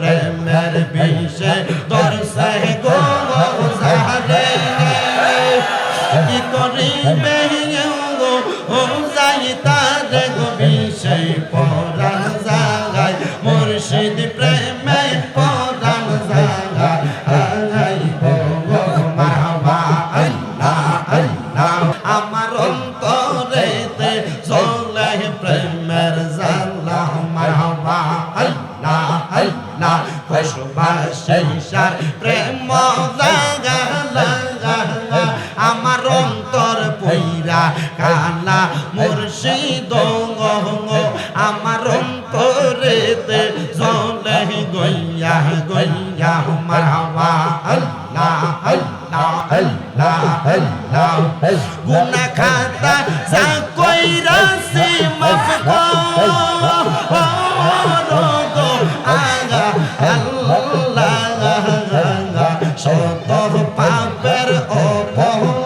প্রেমের বিষে তোর খুশবাসিসার প্রেম আমার অন্তর পইরা কালা মুর্শিদ আমার অন্তরেতে চলে গইয়া গইয়া মারহাবা। আল্লাহ আল্লাহ খাতা যা কইরা সে মাফ শত পাপের অপরাধী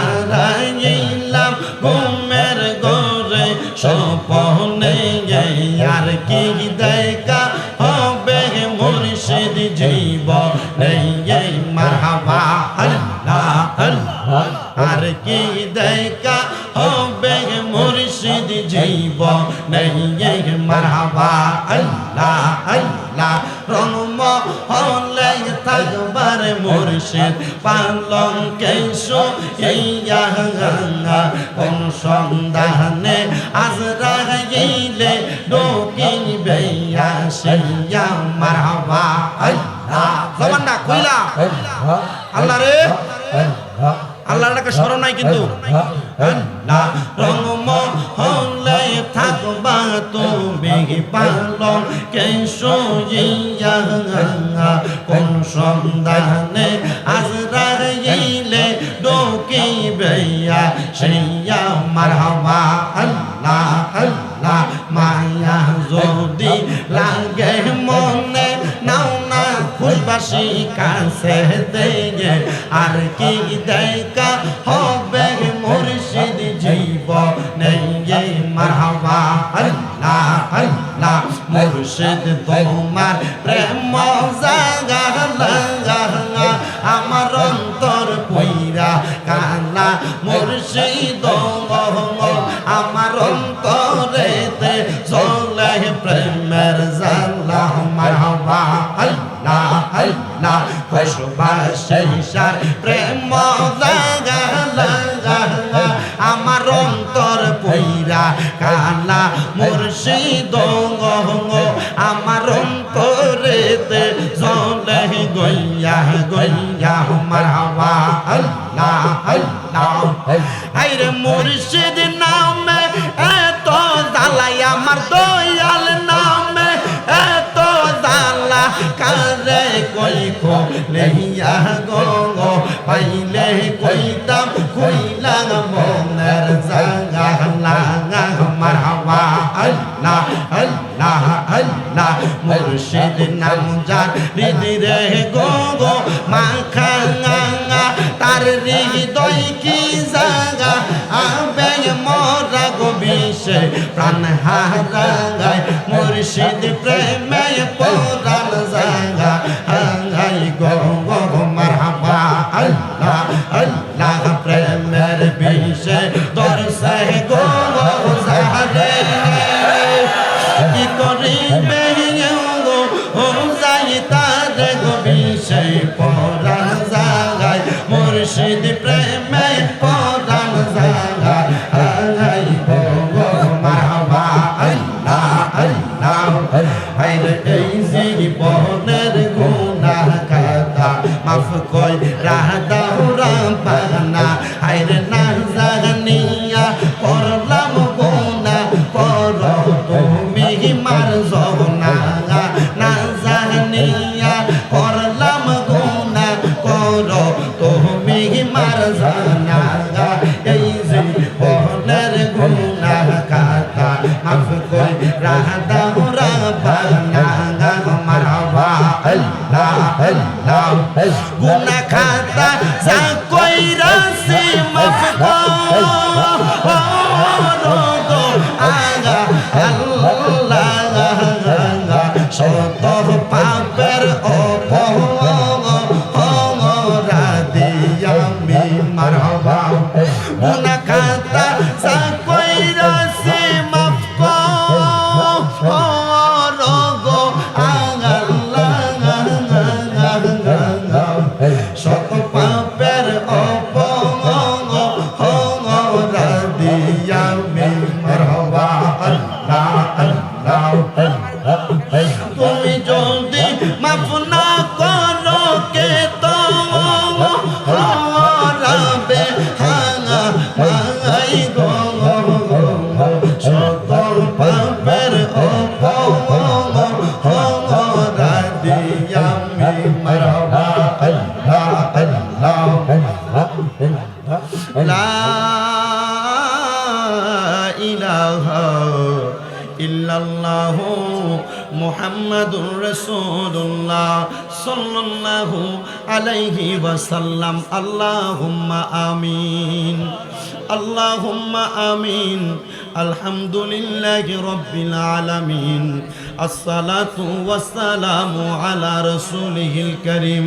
হারাইলাম ঘুমের ঘরে, স্বপনে আর কি দেখা হবে? মুর্শিদ জীব নেই মারহাবা, আল্লাহ আল্লাহ, আর কি দেখা হবে? মুর্শিদ জীব নেই মারহাবা, আল্লাহ আল্লাহ সন্ধানে আজরা গেলে ডোকিন বেয়া সেইয়া মারহাবা। আল্লাহ, জবান না, কইলা। আল্লাহ রে। আল্লাহর ডাকে স্মরণ নাই কিন্তু। আল্লাহ রঙম হলে থাকবা তুমি পালন কেশো ইয়া কোন সন্ধানে আজরা গেলে ডোকি বেয়া সেইয়া মারহাবা, আল্লাহ আল্লাহ, মায়া যদি লাগে মনে, নাও না খুশবাসি কাছে দেগে আর কি দেখা হবে মুর্শিদ জীব নেই মারহাবা, আল্লাহ আল্লাহ, মুর্শিদ তোমার প্রেম প্রেমের জালা মারহাবা, আল্লাহ আল্লাহ খুশবাসিসার প্রেম লাগা আমার অন্তর পইরা কালা মুর্শিদ আমার অন্তরেতে চলে গইয়া গইয়া মারহাবা। কারে কই খো লইয়া গো গো পাইলে কইতাম কইলা মনের জাগা লাগা মারহাবা আল্লাহ আল্লাহ আল্লাহ মুর্শিদ নাম যার হৃদয় রে গো গো মাখা তার হৃদয় কি জাগা আবে মোরা গো বিষে প্রাণ হারায় মুর্শিদ প্রেমে জাগা হাই গো মাফ কই রাহদাও পানা আইরে না জানিয়া করলাম গুনা খাতা যা কইরা সে মাফ করো ইলাহা ইল্লাল্লাহু মুহাম্মাদুর রাসূলুল্লাহ সাল্লাল্লাহু আলাইহি ওয়াসাল্লাম। আল্লাহুম্মা আমিন। আল্লাহুম্মা আমিন। আলহামদুলিল্লাহি রাব্বিল আলামিন। আসসালাতু ওয়াসসালামু আলা রাসূলিহিল কারীম।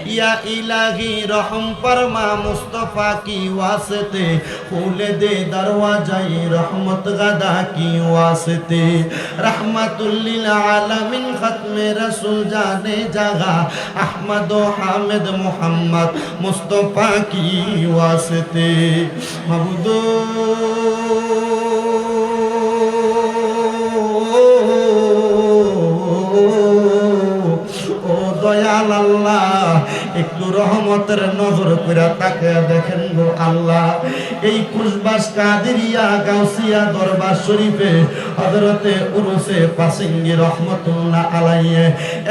या इलाही रहम परमा मुस्तफ़ा की वास्ते खोल दे दरवाजाई रहमत गदा की वास्ते रहमतुल्लिल आलमिन खत्म रसूल जाने जगा अहमद हामिद मोहम्मद मुस्तफ़ा की वास्ते मबदो ও দয়াল আল্লাহ রহমতের নজর করে তাকে দেখেন গো আল্লাহ। এই কুশবাস কাদেরিয়া গাউসিয়া দরবার শরীফে হজরতে উরুসে পাসিঙ্গি রহমতুল্লাহ আলাইয়ে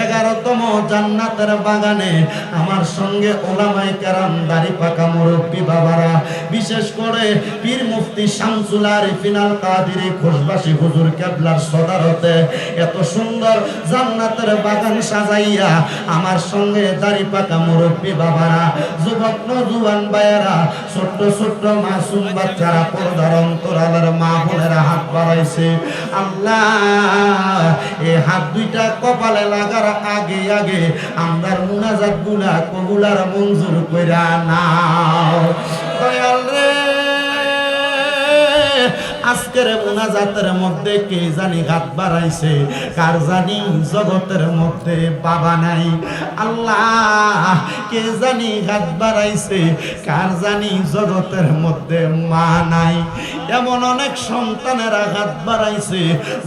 এগারোতম জান্নাতের বাগানে আমার সঙ্গে ওলামাই কেরাম, দাড়ি পাকা মুরব্বী বাবারা, বিশেষ করে পীর মুফতি শামসুল আরিফিনাল কাদিরি খুশবাসী হুজুর কেবলার সদারতে। এত সুন্দর জান্নাতের বাগান সাজাইয়া আমার সঙ্গে দাড়ি পাকা মুরব্বী বাবারা, যুবক নজুয়ান বায়েরা ছোট্ট ছোট্ট মাসুম বাচ্চারা পর্দার অন্তরালের মা বোনেরা হাত বাড়াইছে। আল্লাহ এই হাত দুইটা কপালে লাগার আগে আগে আমরার মুনাজাতগুলা কবুলার মঞ্জুর কইরা নাও। দয়াল রে আজকের মোনাজাতের মধ্যে কে জানি হাত বাড়াইছে? কার জানি জগতের মধ্যে বাবা নাই? আল্লাহ, কে জানি হাত বাড়াইছে? কার জানি জগতের মধ্যে মা নাই? এমন অনেক সন্তানেরা হাত বাড়াইছে,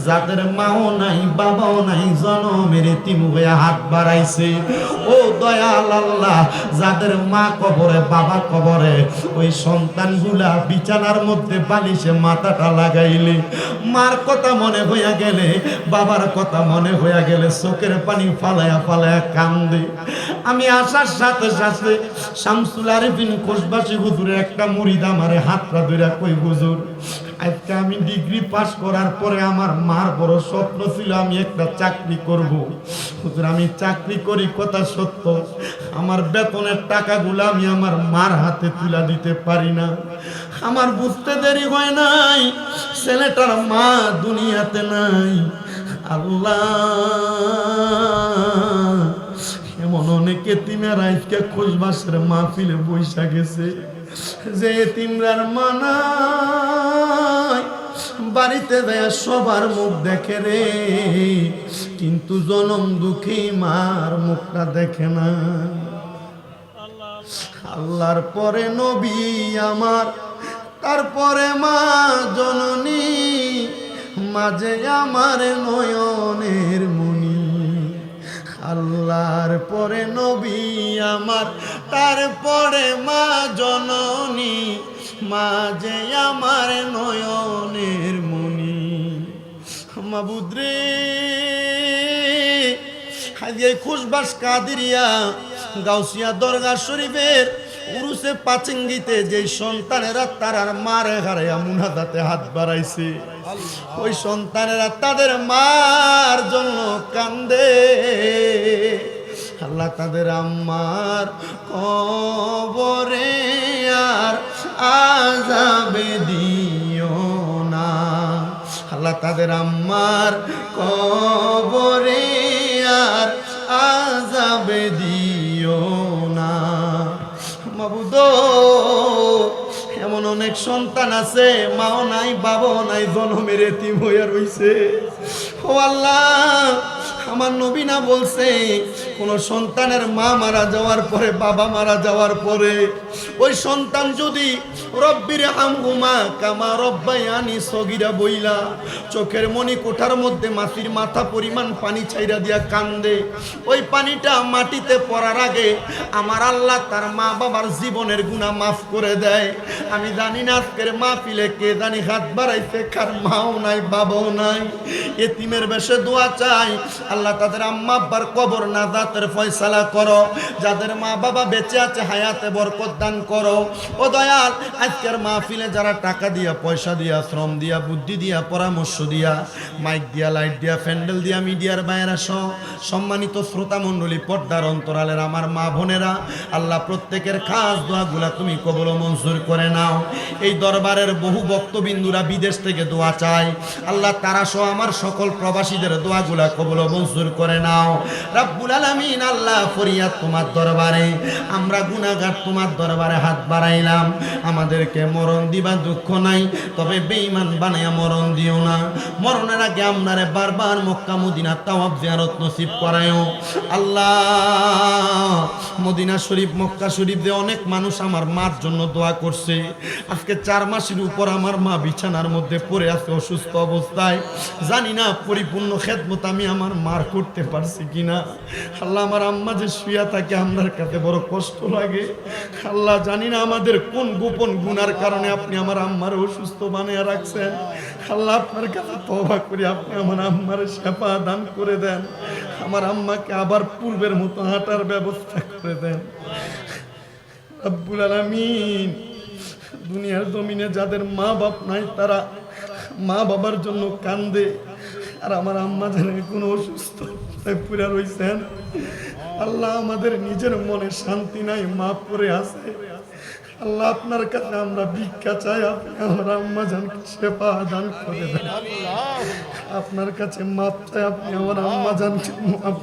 যাদের মাও নাই, বাবাও নাই, জনমের তিমু হয়ে হাত বাড়াইছে। ও দয়াল আল্লাহ, যাদের মা কবরে, বাবা কবরে, ওই সন্তানগুলা বিছানার মধ্যে বালিশে মাথাটা লাগাইলে, মার কথা মনে হইয়া গেলে, বাবার কথা মনে হইয়া গেলে চোখের পানি ফালায়া ফালায়া কান্দে। আমি আসার সাথে সাথে শামসুল আরিফিন কোষবাসী হুজুরের একটা মুড়িদ আমারে হাতটা ধরে কই, হুজুর? আজকে আমি ডিগ্রি পাস করার পরে আমার মার বড় স্বপ্ন ছিল, আমি একটা চাকরি করব। হুজুর, আমি চাকরি করি, কথা সত্য। আমার বেতনের টাকাগুলো আমি আমার মার হাতে তুলে দিতে পারি না। আমার বুঝতে দেরি হয় নাই, ছেলেটার মা দুনিয়াতে নাই। আল্লাহ, এমন অনেকে এতিমের আজকে খোঁজবাসের মাহফিলে বৈশা গেছে। যে তিমরার মানায় বাড়িতে দেয়া সবার মুখ দেখে রে, কিন্তু জনম দুঃখী মার মুখটা দেখে না। আল্লাহর পরে নবী আমার, তারপরে মা জননী, মাঝে আমার নয়নের মনি আল্লাহর পরে নবী আমার, তারপরে মা জননী মাঝে আমার নয়নের মনি মাবুদ্রে হাজিয়ে খুশবাস কাদিরিয়া গাউসিয়া দরগা শরীফের উরুসে পাচিঙ্গিতে যে সন্তানেরা তারার মারে হারাইয়া মুনাদাতে হাত বাড়াইছে, ওই সন্তানেরা তাদের মার জন্য কান্দে। আল্লাহ তাদের আম্মার কবরে আর আজাবে দিও না। আল্লাহ তাদের আম্মার কবরে আর আজাবে মাবুদ এমন অনেক সন্তান আছে, মাও নাই, বাবাও নাই, জনমের এতিম হইয়া রইছে। ও আল্লাহ, আমার নবীনা বলছে কোন সন্তানের মা মারা যাওয়ার পরে, বাবা মারা যাওয়ার পরে, ওই সন্তান যদি রব্বির আমগুমা কামা রব্বায়ানি সগিরা বইলা, চোখের মনি কোঠার মধ্যে মাটির মাথা পরিমাণ পানি ছাইরা দিয়া কান্দে, ওই পানিটা মাটিতে পড়ার আগে আমার আল্লাহ তার মা বাবার জীবনের গুণা মাফ করে দেয়। আমি জানি না আজকের মা পিলে কে জানি হাত বাড়াইছে, কার মাও নাই, বাবাও নাই। এতিমের বেশে দোয়া চাই, আল্লাহ তাদের আম্মা আব্বার কবর না দাঁতের ফয়সালা করো, যাদের মা বাবা বেঁচে আছে হায়াতে বরকত দান করো। ও দয়াল, আজকের মাহফিলে যারা টাকা দিয়া, পয়সা দিয়া, শ্রম দিয়া, বুদ্ধি দিয়া, পরামর্শ দিয়া, মাইক দিয়া, লাইট দিয়া প্যান্ডেল দিয়া, মিডিয়ার বাইরা সহ সম্মানিত শ্রোতা মণ্ডলী, পর্দার অন্তরালের আমার মা বোনেরা, আল্লাহ প্রত্যেকের খাস দোয়াগুলা তুমি কবল মঞ্জুর করে নাও। এই দরবারের বহু বক্তবিন্দুরা বিদেশ থেকে দোয়া চায়। আল্লাহ তারা সহ আমার সকল প্রবাসীদের দোয়াগুলা কবল মঞ্জুর করে নাও। রাব্বুল আলামিন আল্লাহ ফরিয়াদ তোমার দরবারে। আমরা গুনাহগার তোমার দরবারে হাত বাড়াইলাম। আমাদেরকে মরণ দিবা, দুঃখ নাই, তবে বেঈমান বানাইয়া মরণ দিও না। মরণের আগে আপনারে বারবার মক্কা মদিনা তাওয়াব জিয়ারত নসিব করায়ও। আল্লাহ, মদিনা শরীফ, মক্কা শরীফ দিয়ে অনেক মানুষ আমার মার জন্য দোয়া করছে। আজকে চার মাসের উপর আমার মা বিছানার মধ্যে পড়ে আছে অসুস্থ অবস্থায়। জানি না পরিপূর্ণ খেদমত আমি আমার মার করতে পারছি কিনা। আল্লাহ আমার আম্মা যে শুয়া থাকে আপনার কাছে বড় কষ্ট লাগে। আল্লাহ জানি না আমাদের কোন গোপন গুনার কারণে আপনি আমার আম্মার অসুস্থ বানিয়ে রাখছেন। আল্লাহ আপনার কাছে তবা করি আপনি আমার আম্মার সেবা দান করে দেন। আমার আম্মাকে আবার পূর্বের মতো হাঁটার ব্যবস্থা করে দেন। আব্বুল আলামিন, দুনিয়ার জমিনে যাদের মা বাপ নাই তারা মা বাবার জন্য কান্দে। আর আমার আম্মা যেন কোনো অসুস্থ পুরা রয়েছেন আল্লাহ আমাদের নিজের মনে শান্তি নাই মা করে আছে। আল্লাহ আপনার কাছে আমরা ভিক্ষা চাই আপনি আমার আম্মা জানকে সেবা দান করে দেন। আপনার কাছে মাপ চাই আপনি আমার আম্মা জানকে মাপ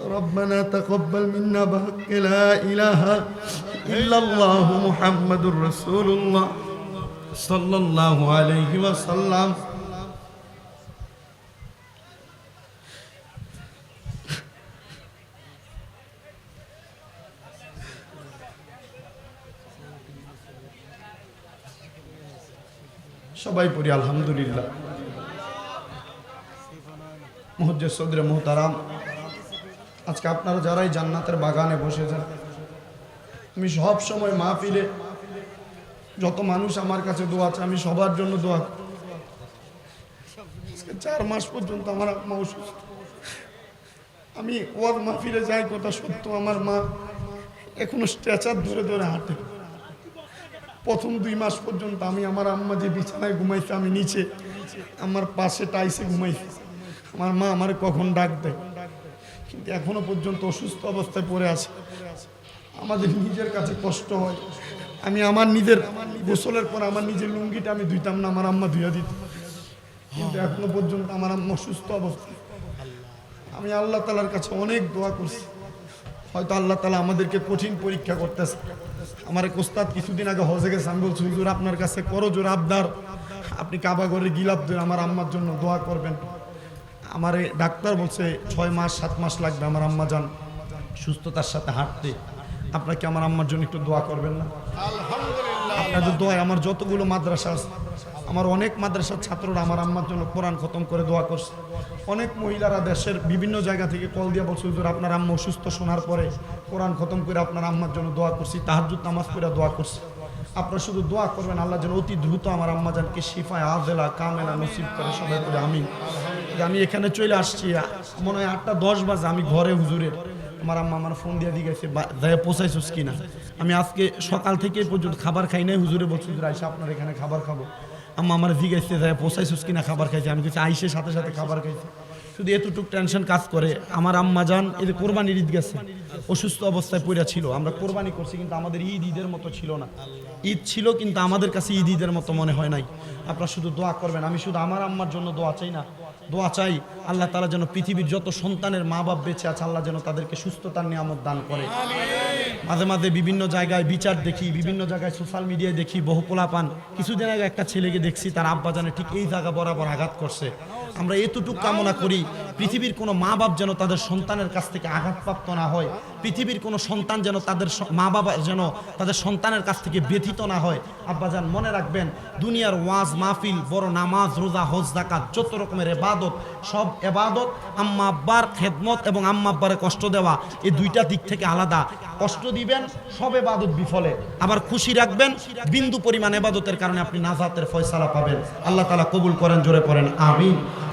ربنا تقبل منا بحق لا إله إلا الله محمد رسول الله صلى الله عليه وسلم সবাই পড়ি আলহামদুলিল্লাহ মুহজ্জে সদরে মোহতারাম আজকে আপনারা যারাই জান্নাতের বাগানে বসে যান আমি সব সময় মা ফিরে যত মানুষ আমার কাছে দোয়া আছে, আমি সবার জন্য দোয়া চার মাস পর্যন্ত আমার মা অসুস্থ। আমি ওর মা ফিরে যাই কথা সত্য, আমার মা এখনও স্ট্রেচার ধরে ধরে হাঁটে। প্রথম দুই মাস পর্যন্ত আমি আমার আম্মা যে বিছানায় ঘুমাইছে, আমি নিচে, আমার পাশে টাইসে ঘুমাইছি। আমার মা আমার কখন ডাক দেয়? কিন্তু এখনও পর্যন্ত অসুস্থ অবস্থায় পড়ে আছে। আমাদের নিজের কাছে কষ্ট হয়। আমি আমার নিজের গোসলের পর আমার নিজের লুঙ্গিটা আমি ধুইতাম না, আমার আম্মা ধুইয়া দিত। কিন্তু এখনও পর্যন্ত আমার আম্মা অসুস্থ অবস্থা আমি আল্লাহ তালার কাছে অনেক দোয়া করছি। হয়তো আল্লাহ তালা আমাদেরকে কঠিন পরীক্ষা করতেছে। আমার এক ওস্তাদ কিছুদিন আগে হজে গেছে। আমি বলছি, হুজুর, আপনার কাছে করো জোর আবদার। আপনি কাবা ঘরে গিলাপ ধরে আমার আম্মার জন্য দোয়া করবেন। আমার ডাক্তার বলছে ছয় মাস সাত মাস লাগবে আমার আম্মা যান সুস্থতার সাথে হাঁটতে। আপনাকে আমার আম্মার জন্য একটু দোয়া করবেন না? আপনাদের দোয়ায় আমার যতগুলো মাদ্রাসা আছে আমার অনেক মাদ্রাসার ছাত্ররা আমার আম্মার জন্য কোরআন খতম করে দোয়া করছে। অনেক মহিলারা দেশের বিভিন্ন জায়গা থেকে কল দিয়ে বলছে হুজুর আপনার আম্মা অসুস্থ শোনার পরে কোরআন খতম করে আপনার আম্মার জন্য দোয়া করছি তাহাজুদ নামাজ করে দোয়া করছি। আপনারা শুধু দোয়া করবেন আল্লাহ যেন অতি দ্রুত আমার আম্মা জানকে শিফায় আজেলা কামেলা নসিব করে সবাই করে আমি আমি এখানে চলে আসছি মনে হয় আটটা দশ বাজে, আমি ঘরে হুজুরের। আমার আম্মা আমার ফোন দিয়ে দিয়ে গেছে দেয় পৌঁছাইছিস কিনা আমি আজকে সকাল থেকে পর্যন্ত খাবার খাই নাই, হুজুরে বলছি, হুজুর, আইসা আপনার এখানে খাবার খাব। আম্মা আমার দেয় পৌঁছাইছিস কিনা খাবার খাইছে আমি কিছু আইসে সাথে সাথে খাবার খাইছি শুধু এতটুকু টেনশন কাজ করে, আমার আম্মা যান যে কোরবানির ঈদ গেছে, অসুস্থ অবস্থায় পড়ে ছিল। আমরা কোরবানি করছি, কিন্তু আমাদের ঈদ ঈদের মতো ছিল না। ঈদ ছিল, কিন্তু আমাদের কাছে ঈদ ঈদের মতো মনে হয় নাই। আপনারা শুধু দোয়া করবেন, আমি শুধু আমার আম্মার জন্য দোয়া চাই না দোয়া চাই আল্লাহ তালা যেন পৃথিবীর যত সন্তানের মা বাপ বেঁচে আছে আল্লাহ যেন তাদেরকে সুস্থতার নিয়ামত দান করে। মাঝে মাঝে বিভিন্ন জায়গায় বিচার দেখি বিভিন্ন জায়গায় সোশ্যাল মিডিয়ায় দেখি বহু পোলাপান। কিছুদিন আগে একটা ছেলেকে দেখছি তার আব্বা জানে ঠিক এই জায়গা বরাবর আঘাত করছে। আমরা এতটুকু কামনা করি পৃথিবীর কোনো মা বাপ যেন তাদের সন্তানের কাছ থেকে আঘাতপ্রাপ্ত না হয়, পৃথিবীর কোনো সন্তান যেন তাদের মা বাবা যেন তাদের সন্তানের কাছ থেকে ব্যথিত না হয়। আব্বা আব্বাজান, মনে রাখবেন, দুনিয়ার ওয়াজ, মাহফিল, বড় নামাজ, রোজা, হজ জাকাত যত রকমের এবাদত, সব এবাদত আম্মা আব্বার খেদমত এবং আম্মা আব্বারে কষ্ট দেওয়া, এই দুইটা দিক থেকে আলাদা। কষ্ট দিবেন, সব এবাদত বিফলে। আবার খুশি রাখবেন, বিন্দু পরিমাণ এবাদতের কারণে আপনি নাজাতের ফয়সালা পাবেন। আল্লাহ তালা কবুল করেন, জোরে পড়েন, আমিন।